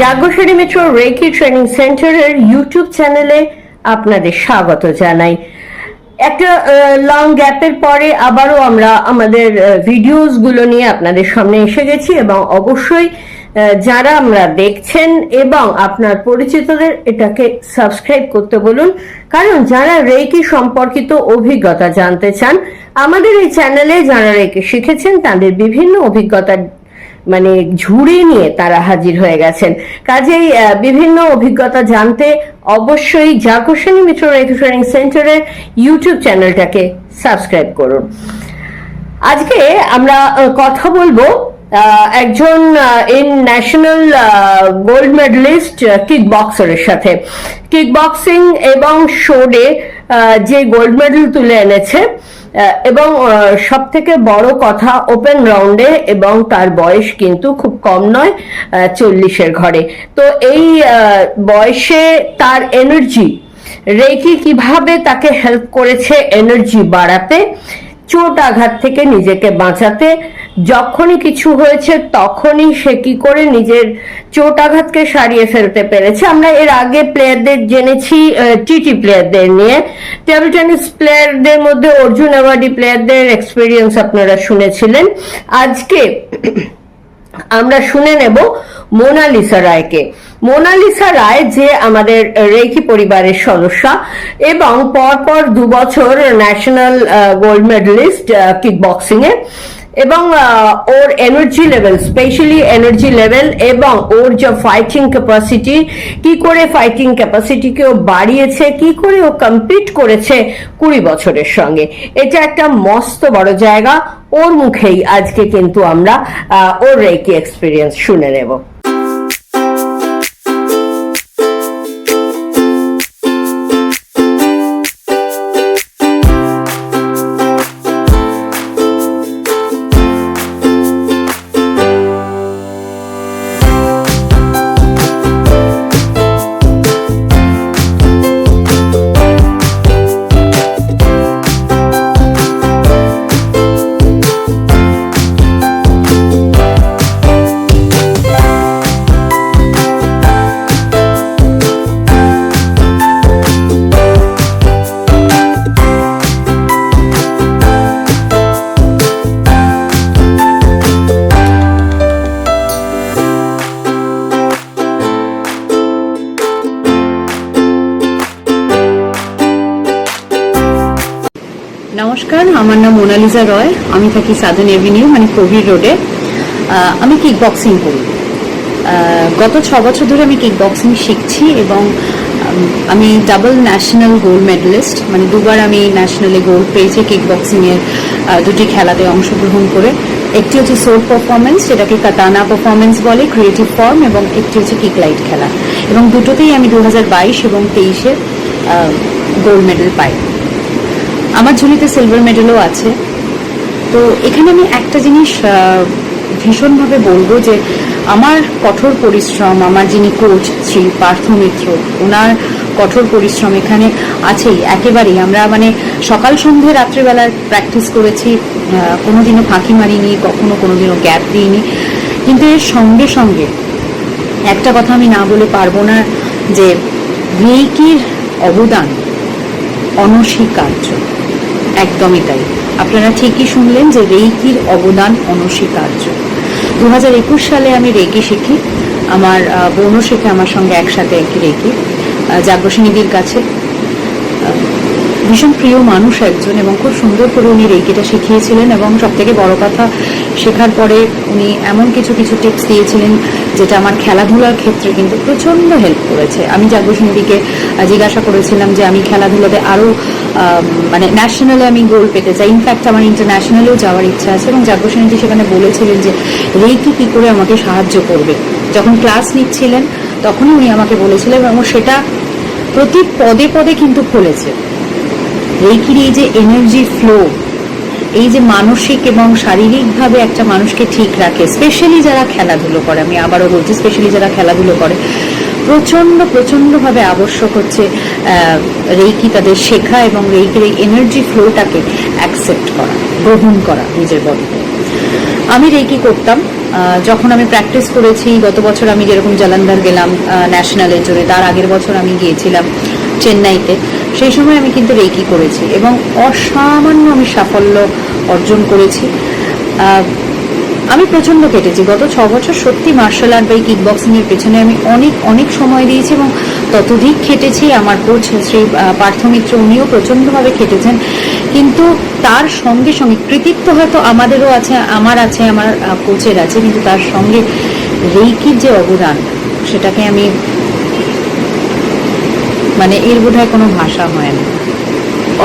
জাগ্রসারি Mitra reiki training সেন্টারের YouTube চ্যানেলে আপনাদের স্বাগত জানাই। একটা লং গ্যাপের পরে আবারও আমরা আমাদের ভিডিওসগুলো নিয়ে আপনাদের সামনে এসে গেছি এবং অবশ্যই যারা আমরা দেখছেন এবং আপনার পরিচিতদের এটাকে সাবস্ক্রাইব করতে বলুন, কারণ যারা রেকি সম্পর্কিত অভিজ্ঞতা জানতে চান, আমাদের এই চ্যানেলে যারা রেকি শিখেছেন, তাদের বিভিন্ন অভিজ্ঞতা মানে ঝুড়ি নিয়ে তারা হাজির হয়ে গেছেন। কাজেই বিভিন্ন অভিজ্ঞতা জানতে অবশ্যই জাকর্ষণী মিত্র ট্রেনিং সেন্টারের ইউটিউব চ্যানেলটাকে সাবস্ক্রাইব করুন। আজকে আমরা কথা বলব একজন in national gold medalist kick বক্সারের সাথে। কিক বক্সিং এবং শোডে যে গোল্ড মেডেল তুলে এনেছে এবং সব থেকে বড় কথা ওপেন রাউন্ডে এবং তার বয়স কিন্তু খুব কম নয় চল্লিশের ঘরে। তো এই বয়সে তার এনার্জি রেকি কীভাবে তাকে হেল্প করেছে এনার্জি বাড়াতে চোট আঘাত থেকে নিজেকে বাঁচাতে। যখনই কিছু হয়েছে, তখনই সে কি করে নিজের চোট আঘাতকে সারিয়ে ফেলতে পেরেছে। আমরা এর আগে প্লেয়ারদের জেনেছি টিটি প্লেয়ারদের নিয়ে। টেবিল টেনিস প্লেয়ারদের মধ্যে অর্জুন অ্যাওয়ার্ডি প্লেয়ারদের এক্সপিরিয়েন্স আপনারা শুনেছিলেন। আজকে আমরা শুনে নেব মোনালিসা রায়কে। মোনালিসা রায় যে আমাদের রেখি পরিবারের সদস্য এবং পরপর দু বছর national gold medalist kick boxing এ এবং ওর energy level specially energy level এবং ওর যে ফাইটিং ক্যাপাসিটি কি করে ফাইটিং ক্যাপাসিটিকে ও বাড়িয়েছে, কি করে ও কম্পিট করেছে কুড়ি বছরের সঙ্গে। এটা একটা মস্ত বড় জায়গা। ওর মুখেই আজকে কিন্তু আমরা ওর রেকি এক্সপিরিয়েন্স শুনে নেব। আমার নাম মোনালিজা রয়। আমি থাকি সাদার্ন এভিনিউ মানে কোভিড রোডে। আমি কিক বক্সিং করি গত ছ বছর ধরে আমি কিক বক্সিং শিখছি এবং আমি ডাবল ন্যাশনাল গোল্ড মেডেলিস্ট মানে দুবার আমি ন্যাশনালে গোল্ড পেয়েছি কিক বক্সিংয়ের দুটি খেলাতে অংশগ্রহণ করে। একটি হচ্ছে সোর পারফরমেন্স যেটাকে কাতানা পারফরমেন্স বলে ক্রিয়েটিভ ফর্ম এবং একটি হচ্ছে কিক লাইট খেলা। এবং দুটোতেই আমি দু হাজার বাইশ এবং তেইশে গোল্ড মেডেল পাই। আমার ঝুলিতে সিলভার মেডেলও আছে। তো এখানে আমি একটা জিনিস ভীষণভাবে বলব যে আমার কঠোর পরিশ্রম, আমার যিনি কোচ শ্রী পার্থ মিত্র, ওনার কঠোর পরিশ্রম এখানে আছেই, একেবারেই। আমরা মানে সকাল সন্ধে রাত্রিবেলার প্র্যাকটিস করেছি কোনোদিনও ফাঁকি মারিনি, কখনো কোনোদিনও গ্যাপ দিইনি। কিন্তু এর সঙ্গে সঙ্গে একটা কথা আমি না বলে পারব না যে রেইকির অবদান, অনস্বীকার্য। একদমই তাই। আপনারা ঠিকই শুনলেন যে রেইকির অবদান অনস্বীকার্য। দু হাজার একুশ সালে আমি রেকি শিখি। আমার বোনও শেখে আমার সঙ্গে একসাথে একই রেকি জাগ্রসিনীদির কাছে। ভীষণ প্রিয় মানুষ একজন এবং খুব সুন্দর করে উনি রেকিটা শিখিয়েছিলেন এবং সব থেকে বড় কথা, শেখার পরে উনি এমন কিছু কিছু টিপস দিয়েছিলেন যেটা আমার খেলাধুলার ক্ষেত্রে কিন্তু প্রচণ্ড হেল্প করেছে। আমি জাগ্রসিনীদিকে জিজ্ঞাসা করেছিলাম যে আমি খেলাধুলাতে আরও মানে ন্যাশনালে আমি গোল পেতে চাই। ইনফ্যাক্ট আমার ইন্টারন্যাশনালেও যাওয়ার ইচ্ছা আছে এবং জাগ্রসিনীদি সেখানে বলেছিলেন যে, রেকি কী করে আমাকে সাহায্য করবে? যখন ক্লাস নিচ্ছিলেন তখনই উনি আমাকে বলেছিলেন এবং সেটা প্রতি পদে পদে কিন্তু খুলেছে। রেকির এই যে এনার্জি ফ্লো এই যে মানসিক এবং শারীরিকভাবে একটা মানুষকে ঠিক রাখে স্পেশালি যারা খেলাধুলো করে, আমি আবারও বলছি স্পেশালি যারা খেলাধুলো করে, প্রচণ্ড, প্রচণ্ডভাবে আবশ্যক হচ্ছে রেইকি তাদের শেখা এবং রেইকির এই এনার্জি ফ্লোটাকে অ্যাকসেপ্ট করা, গ্রহণ করা নিজের বডিতে আমি রেকি করতাম যখন আমি প্র্যাকটিস করেছি, গত বছর আমি যেরকম জলন্ধর গেলাম ন্যাশনালের জন্য তার আগের বছর আমি গিয়েছিলাম চেন্নাইতে। সেই সময় আমি কিন্তু রেকি করেছি এবং অসামান্য আমি সাফল্য অর্জন করেছি। আমি প্রচণ্ড কেটেছি। গত ছ বছর সত্যি মার্শাল আর্ট বা কিক বক্সিং এর পেছনে আমি অনেক অনেক সময় দিয়েছি এবং ততোধিক খেটেছি। আমার কোচ শ্রী পার্থ মিত্র উনিও প্রচণ্ডভাবে খেটেছেন। কিন্তু তার সঙ্গে সঙ্গে কৃতিত্ব হয়তো আমাদেরও আছে, আমার আছে, আমার কোচের আছে। কিন্তু তার সঙ্গে রেইকির যে অবদান, সেটাকে আমি মানে এর বোধহয় কোনো ভাষা হয় না।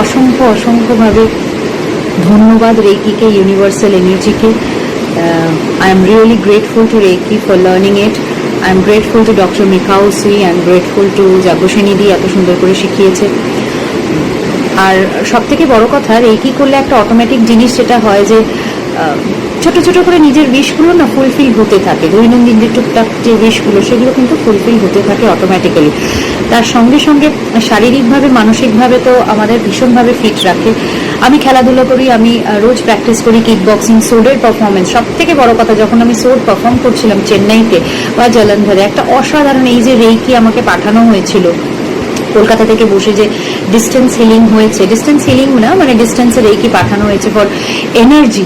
অসংখ্য, অসংখ্যভাবে ধন্যবাদ রেকিকে universal এনার্জিকে I am really grateful to reiki for learning it I am grateful to doctor মিকাউসি I am grateful to যাজ্ঞসেনীদি এত সুন্দর করে শিখিয়েছে। আর সব থেকে বড় কথা রেকি করলে একটা অটোমেটিক জিনিস যেটা হয় যে ছোট ছোট করে নিজের উইশগুলো না ফুলফিল হতে থাকে। দৈনন্দিন যে টুকটাক যে উইশগুলো সেগুলো কিন্তু ফুলফিল হতে থাকে অটোমেটিক্যালি তার সঙ্গে সঙ্গে শারীরিকভাবে, মানসিকভাবে তো আমাদের ভীষণভাবে ফিট রাখে। আমি খেলাধুলো করি, আমি রোজ প্র্যাকটিস করি কিক বক্সিং সোডের পারফরমেন্স সব থেকে বড় কথা, যখন আমি সোড পারফর্ম করছিলাম চেন্নাইতে বা জলন্ধরে একটা অসাধারণ এই যে রেইকি আমাকে পাঠানো হয়েছিল, কলকাতা থেকে বসে যে ডিস্টেন্স হিলিং হয়েছে। ডিস্টেন্স হিলিং না মানে ডিস্টেন্সের এই কি পাঠানো হয়েছে ফর এনার্জি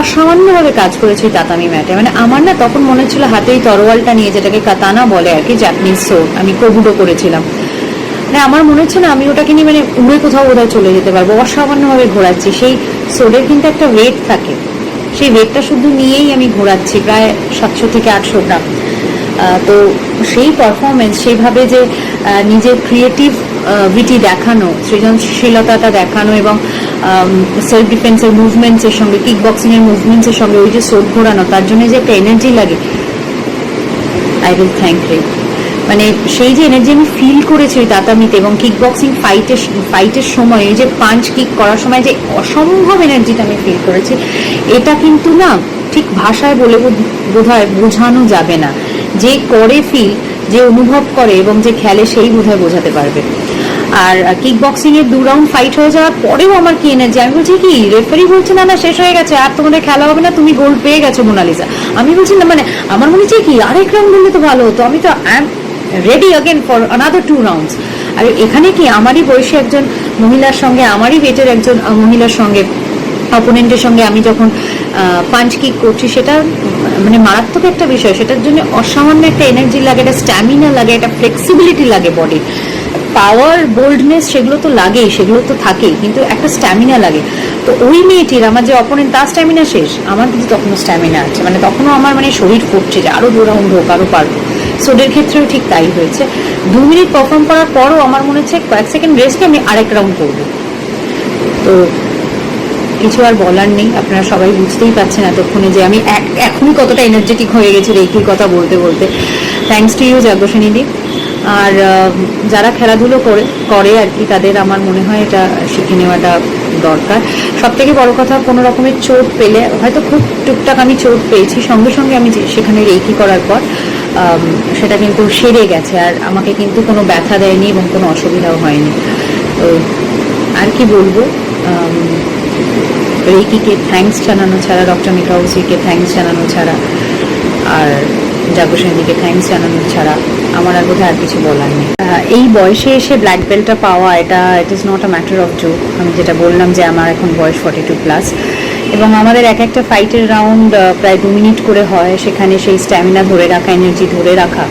অসামান্যভাবে কাজ করেছে তাতামি ম্যাটে। মানে আমার না তখন মনে হচ্ছিল হাতে এই তরোয়ালটা নিয়ে যেটাকে কাতানা বলে আর কি জাপানিজ সোর আমি কবুডো করেছিলাম। মানে আমার মনে হচ্ছে না আমি ওটাকে নিয়ে মানে উড়ে কোথাও বোধহয় চলে যেতে পারব, অসামান্যভাবে ঘোরাচ্ছি। সেই সোরের কিন্তু একটা ওয়েট থাকে। সেই ওয়েটটা শুধু নিয়েই আমি ঘোরাচ্ছি, প্রায় সাতশো থেকে আটশো গ্রাম। তো সেই পারফরমেন্স সেইভাবে যে নিজের ক্রিয়েটিভ ভিটি দেখানো, সৃজনশীলতাটা দেখানো এবং সেলফ ডিফেন্সের মুভমেন্টসের সঙ্গে কিক বক্সিংয়ের মুভমেন্টসের সঙ্গে, ওই যে সোট ঘোরানো, তার জন্য যে একটা এনার্জি লাগে আই উইল থ্যাংক ইউ মানে সেই যে এনার্জি আমি ফিল করেছি ওই তাতামিতে এবং কিক বক্সিং ফাইটের ফাইটের সময় যে পাঞ্চ কিক করার সময় যে অসম্ভব এনার্জিটা আমি ফিল করেছি, এটা কিন্তু না ঠিক ভাষায় বলে বোধ হয় বোঝানো যাবে না। যে করে ফিল যে অনুভব করে এবং যে খেলে সেই বোধহয় বোঝাতে পারবে। আর কিক বক্সিং এর দু রাউন্ড ফাইট হয়ে যাওয়ার পরেও আমার কি এনার্জি আমি বলছি কি রেফারি বলছে, না না, শেষ হয়ে গেছে, আর তোমাদের খেলা হবে না, তুমি গোল্ড পেয়ে গেছো, মোনালিসা। আমি বলছি, না মানে আমার মনে হচ্ছে কি, আরেক রাউন্ড হলে তো ভালো হতো। আমি তো I am ready again for another two rounds আর এখানে কি, আমারই বয়সী একজন মহিলার সঙ্গে, আমারই ওয়েটের একজন মহিলার সঙ্গে অপোনেন্টের সঙ্গে আমি যখন পাঞ্চ কিক করছি, সেটা মানে মারাত্মক একটা বিষয়। সেটার জন্য অসামান্য একটা এনার্জি লাগে, একটা স্ট্যামিনা লাগে, একটা ফ্লেক্সিবিলিটি লাগে বডির পাওয়ার বোল্ডনেস সেগুলো তো লাগেই, সেগুলো তো থাকেই, কিন্তু একটা স্ট্যামিনা লাগে। তো ওই মেয়েটির, আমার যে অপোনেন্ট তার স্ট্যামিনা শেষ। আমার কিন্তু তখনও স্ট্যামিনা আছে। মানে তখনও আমার মানে শরীর ফুটছে যে আরও দু হোক আরও পারব। সোডের ক্ষেত্রেও ঠিক তাই হয়েছে। দু মিনিট পারফর্ম করার পরও আমার মনে হচ্ছে কয়েক সেকেন্ড রেস্টে আমি আরেক রাউন্ড করব। তো কিছু আর বলার নেই। আপনারা সবাই বুঝতেই পারছেন এতক্ষণে যে আমি এখনই কতটা এনার্জেটিক হয়ে গেছি রেকির কথা বলতে বলতে। থ্যাঙ্কস টু ইউ যাজ্ঞসেনীদি আর যারা খেলাধুলো করে করে আর কি, তাদের আমার মনে হয় এটা শিখে নেওয়াটা দরকার। সব থেকে বড় কথা, কোনো রকমের চোট পেলে, হয়তো খুব টুকটাক আমি চোট পেয়েছি, সঙ্গে সঙ্গে আমি সেখানে রেকি করার পর সেটা কিন্তু সেরে গেছে, আর আমাকে কিন্তু কোনো ব্যথা দেয়নি এবং কোনো অসুবিধাও হয়নি। তো আর কি বলব রেকিকে থ্যাঙ্কস জানানো ছাড়া ডক্টর মিকাউসিকে থ্যাঙ্কস জানানো ছাড়া, আর যাজ্ঞসেনীকে থ্যাঙ্কস জানানো ছাড়া। আমার আর বোধহয় আর কিছু বলার নেই। এই বয়সে এসে ব্ল্যাক বেল্টটা পাওয়া, এটা it is not a matter of joke আমি যেটা বললাম যে আমার এখন বয়স ফর্টি টু প্লাস এবং আমাদের এক একটা ফাইটের রাউন্ড প্রায় দু মিনিট করে হয়। সেখানে সেই স্ট্যামিনা ধরে রাখা এনার্জি ধরে রাখা,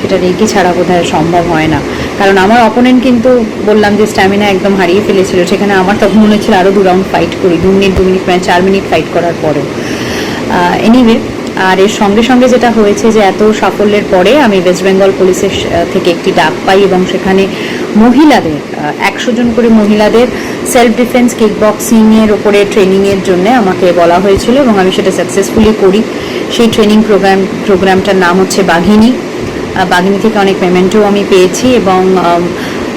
সেটা রেগে ছাড়া বোধহয় সম্ভব হয় না। কারণ আমার অপোনেন্ট কিন্তু বললাম যে স্ট্যামিনা একদম হারিয়ে ফেলেছিল। সেখানে আমার তখন মনে হচ্ছিল আরও দু রাউন্ড ফাইট করি। দু মিনিট দু মিনিট মানে চার মিনিট ফাইট করার পরেও। এনিওয়ে আর এর সঙ্গে সঙ্গে যেটা হয়েছে যে এত সাফল্যের পরে আমি ওয়েস্ট বেঙ্গল পুলিশের থেকে একটি ডাক পাই এবং সেখানে মহিলাদের একশো জন করে মহিলাদের সেলফ ডিফেন্স কিক বক্সিংয়ের ওপরে ট্রেনিংয়ের জন্য আমাকে বলা হয়েছিল এবং আমি সেটা সাকসেসফুলি করি। সেই ট্রেনিং প্রোগ্রাম প্রোগ্রামটার নাম হচ্ছে বাঘিনী। বাঘিনী থেকে অনেক পেমেন্টও আমি পেয়েছি এবং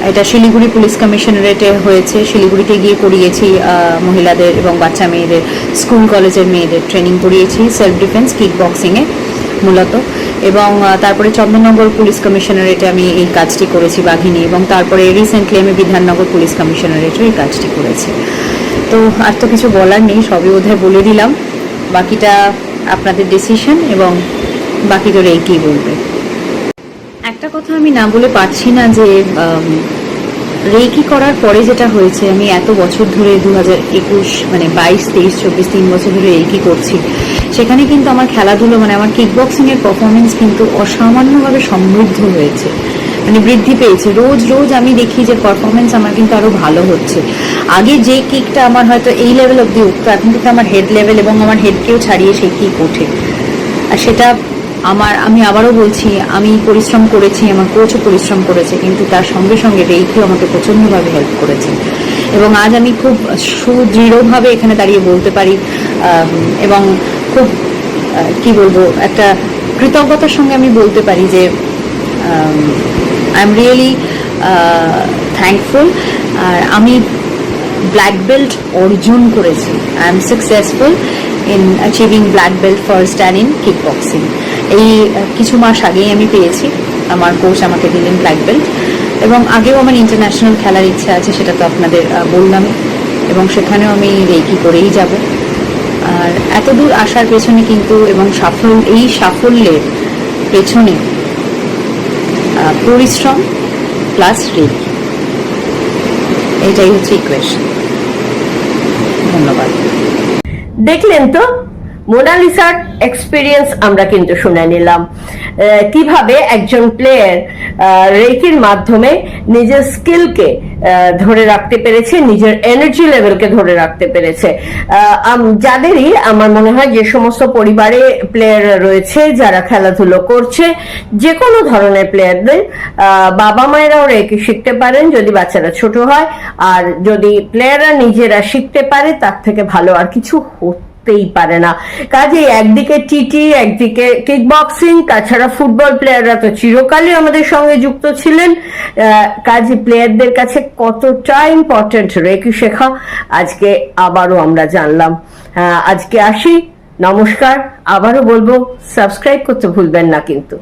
এটা শিলিগুড়ি পুলিশ কমিশনারেটে হয়েছে। শিলিগুড়িতে গিয়ে করিয়েছি মহিলাদের এবং বাচ্চা মেয়েদের, স্কুল কলেজের মেয়েদের ট্রেনিং করিয়েছি সেলফ ডিফেন্স কিক বক্সিংয়ে মূলত। এবং তারপরে চন্দননগর পুলিশ কমিশনারেটে আমি এই কাজটি করেছি বাঘিনী এবং তারপরে রিসেন্টলি আমি বিধাননগর পুলিশ কমিশনারেটে এই কাজটি করেছি। তো আর তো কিছু বলার নেই, সবই বোধহয় বলে দিলাম। বাকিটা আপনাদের ডিসিশন এবং বাকি তো রেকি বলবে। একটা কথা আমি না বলে পারছি না যে রেকি করার পরে যেটা হয়েছে, আমি এত বছর ধরে দু হাজার একুশ মানে বাইশ, তেইশ, চব্বিশ, তিন বছর ধরে রেকি করছি। সেখানে কিন্তু আমার খেলাধুলো মানে আমার কিক বক্সিং এর পারফরমেন্স কিন্তু অসামান্যভাবে সমৃদ্ধ হয়েছে মানে বৃদ্ধি পেয়েছে। রোজ রোজ আমি দেখি যে পারফরমেন্স আমার কিন্তু আরও ভালো হচ্ছে। আগে যে কিকটা আমার হয়তো এই লেভেল অব্দি উঠতো, এখন কিন্তু আমার হেড লেভেল এবং আমার হেডকেও ছাড়িয়ে সেই কিক ওঠে। আর সেটা আমার, আমি আবারও বলছি, আমি পরিশ্রম করেছি, আমার কোচও পরিশ্রম করেছে, কিন্তু তার সঙ্গে সঙ্গে রেইকিও আমাকে প্রচণ্ডভাবে হেল্প করেছে। এবং আজ আমি খুব সুদৃঢ়ভাবে এখানে দাঁড়িয়ে বলতে পারি এবং খুব কি বলব, একটা কৃতজ্ঞতার সঙ্গে আমি বলতে পারি যে আই এম রিয়েলি থ্যাঙ্কফুল আর আমি ব্ল্যাক বেল্ট অর্জন করেছি। I am successful in achieving black belt first and in kick boxing এই কিছু মাস আগেই আমি পেয়েছি আমার কোচ আমাকে দিলেন ব্ল্যাক বেল্ট এবং আগেও আমার ইন্টারন্যাশনাল খেলার ইচ্ছা আছে সেটা তো আপনাদের আহ, বললামই এবং সেখানেও আমি রেকি করেই যাব। আর এত দূর আসার পেছনে কিন্তু এবং সাফল্য এই সাফল্যের পেছনে পরিশ্রম প্লাস রেকি। এটাই হচ্ছে ইকুয়েশন ধন্যবাদ। দেখলেন তো? মোনালিসার এক্সপিরিয়েন্স আমরা কিন্তু শুনে নিলাম। কীভাবে একজন প্লেয়ার রেকির মাধ্যমে নিজের স্কিলকে ধরে রাখতে পেরেছে, নিজের এনার্জি লেভেলকে ধরে রাখতে পেরেছে। যাদেরই আমার মনে হয় যে সমস্ত পরিবারে প্লেয়ার রয়েছে, যারা খেলাধুলো করছে যে কোনো ধরনের প্লেয়ারদের বাবা মায়েরাও রেকি শিখতে পারেন যদি বাচ্চারা ছোট হয়। আর যদি প্লেয়াররা নিজেরা শিখতে পারে, তার থেকে ভালো আর কিছু হতেই পারে না। কাজে একদিকে টিটি একদিকে কিক বক্সিং তাছাড়া ফুটবল প্লেয়াররা তো চিরকালই আমাদের সঙ্গে যুক্ত ছিলেন। কাজে প্লেয়ারদের কাছে কতটা ইম্পর্টেন্ট রেকি শেখা, আজকে আবারও আমরা জানলাম। আজকে আসি, নমস্কার, আবারও বলব সাবস্ক্রাইব করতে ভুলবেন না কিন্তু।